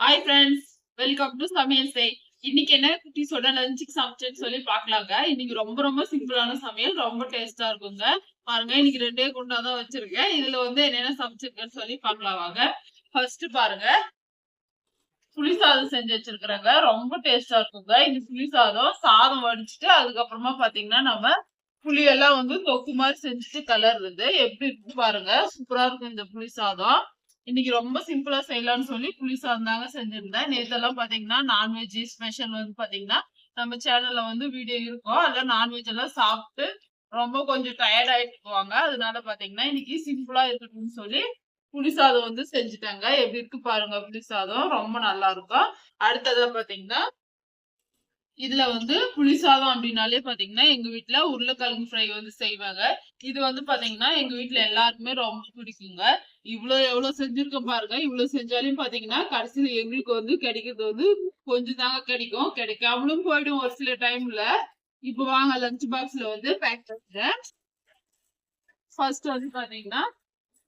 Hi friends welcome to சமையல் செய் இன்னைக்கு என்ன குட்டீஸோட லஞ்சுக்கு சமைச்சேன்னு சொல்லி பார்க்கலாங்க. இன்னைக்கு ரொம்ப ரொம்ப சிம்பிளான சமையல் ரொம்ப டேஸ்டா இருக்குங்க. பாருங்க இன்னைக்கு ரெண்டே குண்டா தான் வச்சிருக்கேன். இதுல வந்து என்னென்ன சமைச்சிருக்கேன்னு சொல்லி பார்க்கலாம் வாங்க. ஃபர்ஸ்ட் பாருங்க. புளி சாதம் செஞ்சு வச்சிருக்கிறேங்க. ரொம்ப டேஸ்டா இருக்குங்க. இந்த புளி சாதம் சாதம் வடிச்சிட்டு அதுக்கப்புறமா பாத்தீங்கன்னா நம்ம புளியெல்லாம் வந்து தொக்கு மாதிரி செஞ்சுட்டு கலர்றது. எப்படி இருக்கு பாருங்க. சூப்பரா இருக்கும் இந்த புளி சாதம். இன்னைக்கு ரொம்ப சிம்பிளா செய்யலாம்னு சொல்லி புளி சாதம் செஞ்சிருந்தேன். நேத்தெல்லாம் பாத்தீங்கன்னா நான்வெஜ் ஸ்பெஷல் வந்து பாத்தீங்கன்னா நம்ம சேனல்ல வந்து வீடியோ இருக்கும். அதெல்லாம் நான்வெஜ் எல்லாம் சாப்பிட்டு ரொம்ப கொஞ்சம் டயர்ட் ஆயிட்டு போவாங்க. அதனால பாத்தீங்கன்னா இன்னைக்கு சிம்பிளா இருக்கட்டும்னு சொல்லி புளி சாதம் வந்து செஞ்சுட்டாங்க. எப்படி இருக்கு பாருங்க புளி சாதம். ரொம்ப நல்லா இருக்கும். அடுத்ததா பாத்தீங்கன்னா இதுல வந்து புளி சாதம் அப்படின்னாலே பாத்தீங்கன்னா எங்க வீட்டுல உருளைக்கிழங்கு ஃப்ரை வந்து செய்வாங்க. இது வந்து பாத்தீங்கன்னா எங்க வீட்டுல எல்லாருக்குமே ரொம்ப பிடிக்குங்க. இவ்வளவு எவ்வளவு செஞ்சிருக்கோம் பாருங்க. இவ்வளவு செஞ்சாலும் பாத்தீங்கன்னா கடைசியில எங்களுக்கு வந்து கிடைக்கிறது வந்து கொஞ்சம் தாங்க கிடைக்கும். கிடைக்காமலும் போயிடும் ஒரு சில டைம்ல இப்ப வாங்க லஞ்ச் பாக்ஸ்ல வந்து பேக் பண்றேன் ஃபர்ஸ்ட் வந்து பாத்தீங்கன்னா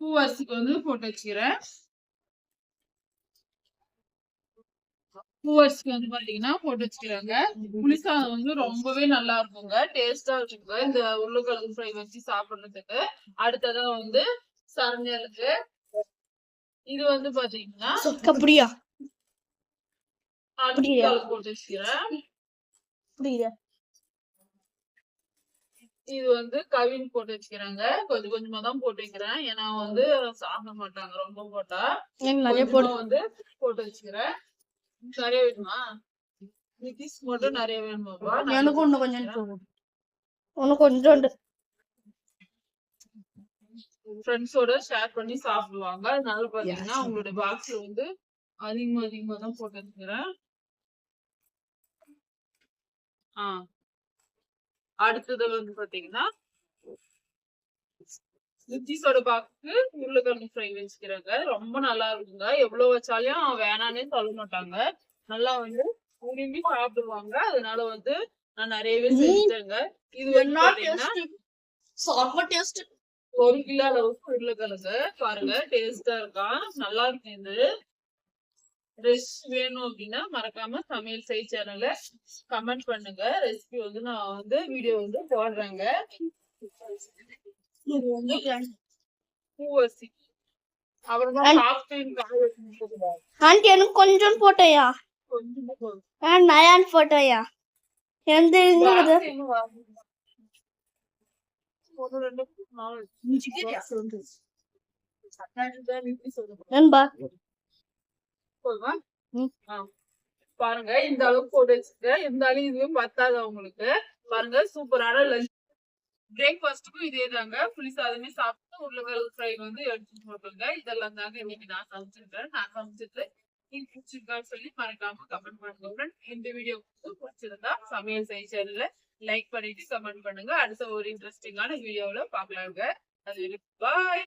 பூவரிசிக்கு வந்து போட்டு வச்சுக்கிறேன். பூவரிசிக்கு வந்து பாத்தீங்கன்னா போட்டு வச்சுக்கிறாங்க. புளிசாதம் வந்து ரொம்பவே நல்லா இருக்குங்க. டேஸ்டா இருக்குங்க. இந்த உருளைக்கிழங்கு ஃப்ரை வச்சு சாப்பிடுறதுக்கு. அடுத்ததான் வந்து சரஞ்சலுக்கு இது வந்து பாத்தீங்கன்னா அப்படியா? போட்டு வச்சுக்கிறேன். இது வந்து கவின் போட்டு வச்சுக்கிறாங்க. கொஞ்சம் கொஞ்சமா தான் போட்டு வைக்கிறேன். ஏன்னா வந்து சாப்பிட மாட்டாங்க ரொம்ப போட்டா. நிறைய போடு கொஞ்சமா வந்து போட்டு வச்சுக்கிறேன். நிறைய வேணுமா? நிதிஷ் மட்டும் நிறைய வேணுமாப்பா? எனக்கு ஒண்ணு கொஞ்சம் ஒண்ணு கொஞ்சோண்டு. ஃப்ரெண்ட்ஸோட ஷேர் பண்ணி சாப்பிடுவாங்க. அதனால பாத்தீங்கன்னா அவங்களோட பாக்ஸ்ல வந்து அதிகமா அதிகமா தான் போட்டு வச்சுக்கிறேன் ஆ. அடுத்தது வந்து பாத்தீங்கன்னா நித்திஷோட பாக்ஸுக்கு உருளைக்கிழங்கு ஃப்ரை வச்சுக்கிறாங்க. ரொம்ப நல்லா இருக்குங்க. எவ்வளவு வச்சாலும் வேணானே சொல்ல மாட்டாங்க. நல்லா வந்து விரும்பி சாப்பிடுவாங்க. அதனால வந்து நான் நிறையவே செஞ்சுட்டேங்க. இது வந்து பாத்தீங்கன்னா செம்ம டேஸ்ட் ஒரு கிலோ அளவுக்கு உருளைக்கிழங்கு பாருங்க டேஸ்டா இருக்கா? நல்லா இருக்கு இது. ரெசிபி வேணும் அப்படின்னா மறக்காம சமையல் செய் சேனல்ல கமெண்ட் பண்ணுங்க. ரெசிபி வந்து நான் வந்து வீடியோ வந்து போடுறேங்க. இது வந்து வச்சு ஆண்டி எனக்கு கொஞ்சம் போட்டோயா? கொஞ்சமா. நயான் போட்டோயா? எந்த நண்பா. பாருங்க இந்த அளவுக்கு போட்டு வச்சுருக்கேன் இருந்தாலும் இதுவே பத்தாது அவங்களுக்கு பாருங்க சூப்பரான லஞ்ச் பிரேக்ஃபாஸ்ட்டுக்கும் இதே தாங்க. புளி சாதமே சாப்பிட்டு உருளைக்கிழங்கு ஃப்ரை வந்து எடுத்துட்டு போட்டுங்க இதெல்லாம் தாங்க இன்னைக்கு நான் சமைச்சிருக்கேன் நான் சமைச்சிட்டு பிடிச்சிருக்கான்னு சொல்லி மறக்காம கமெண்ட் பண்ணுங்க. friend. இந்த வீடியோ பிடிச்சிருந்தா சமையல் செய்ய சேனல்ல லைக் பண்ணிட்டு கமெண்ட் பண்ணுங்க. அடுத்த ஒரு இன்ட்ரெஸ்டிங்கான வீடியோவில் பார்க்கலாங்க. அது பாய்